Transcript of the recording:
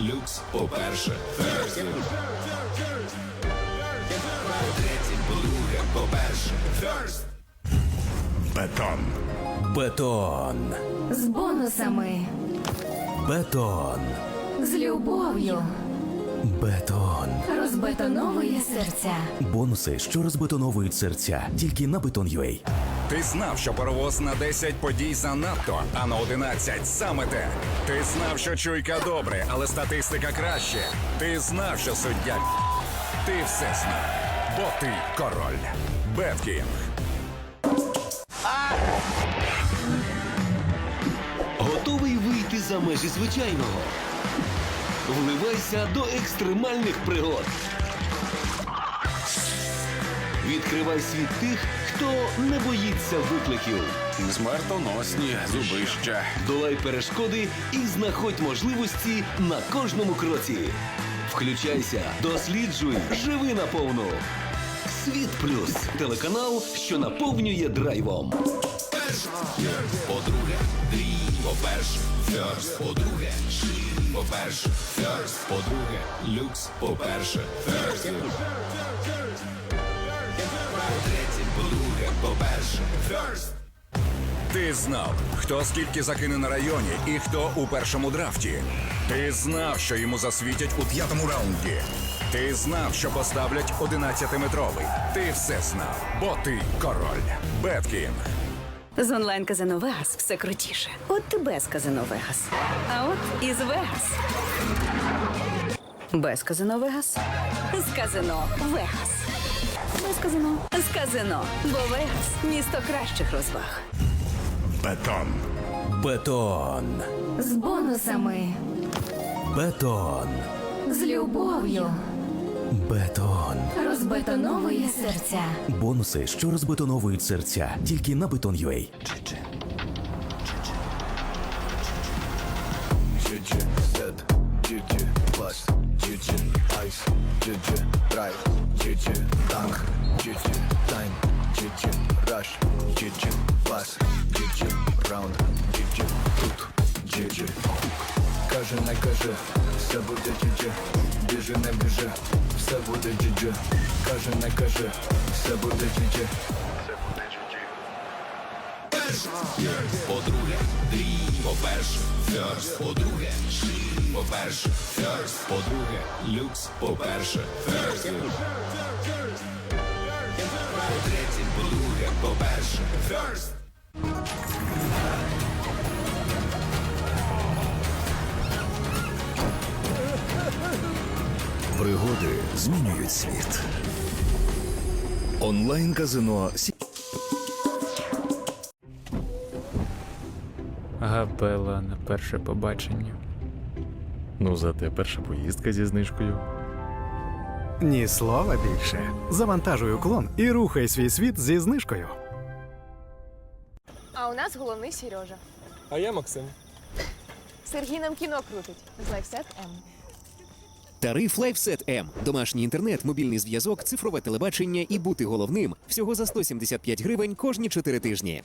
люкс по-перше. По-третє, по-друге, по-перше. Бетон. Бетон. З бонусами, Бетон. з любов'ю Бетон. розбетоновує серця. Бонуси, що розбетоновують серця. Тільки на Beton.ua. Ти знав, що паровоз на 10 подій занадто, а на 11 саме те. Ти знав, що чуйка добре, але статистика краще. Ти знав, що суддя. Ти все знав. Бо ти король. Беткінг. Готовий вийти за межі звичайного? Вливайся до екстремальних пригод. Відкривай світ тих, хто не боїться викликів. Смертоносні зубища. Долай перешкоди і знаходь можливості на кожному кроці. Включайся, досліджуй, живи наповну. Світ плюс телеканал, що наповнює драйвом. По-друге, дрій, по-перше. First. По-друге, шиї, по-перше. First. По-друге, люкс, по-перше. First. По-третє, по-друге, по-перше. First. Ти знав, хто скільки закине на районі і хто у першому драфті. Ти знав, що йому засвітять у п'ятому раунді. Ти знав, що поставлять 11-метровий. Ти все знав, бо ти король. Беткінг. З онлайн казино Вегас все крутіше. От і без казино Вегас. А от і з Вегас. Без казино Вегас. З казино Вегас. Без казино. З казино. Бо Вегас місто кращих розваг. Бетон. Бетон. З бонусами, Бетон. з любов'ю Бетон. розбетоновує серця. Бонуси, що розбетоновують серця. Тільки на Beton.ua. GG, Z, GG, Plus, GG, Ice, GG, Drive, GG, Tank, Rush, GG, Pass, GG, Round, GG, Тут, GG, Каже, не каже, все буде GG, біжи, не біжи, все буде GG, каже, не каже, все буде GG. По-друге, дрій, по-перше. First. По-друге, шиї, по-перше. First. По-друге, люкс, по-перше. First. По-третє, по-друге, по-перше. First. Пригоди змінюють світ. Онлайн казино Сі. Габела на перше побачення. Ну, зате перша поїздка зі знижкою. Ні слова більше. Завантажуй уклон і рухай свій світ зі знижкою. А у нас головний Сережа. А я Максим. Сергій нам кіно крутить. з Лайфсет М. Тариф LifeSet M. Домашній інтернет, мобільний зв'язок, цифрове телебачення і бути головним всього за 175 гривень кожні 4 тижні.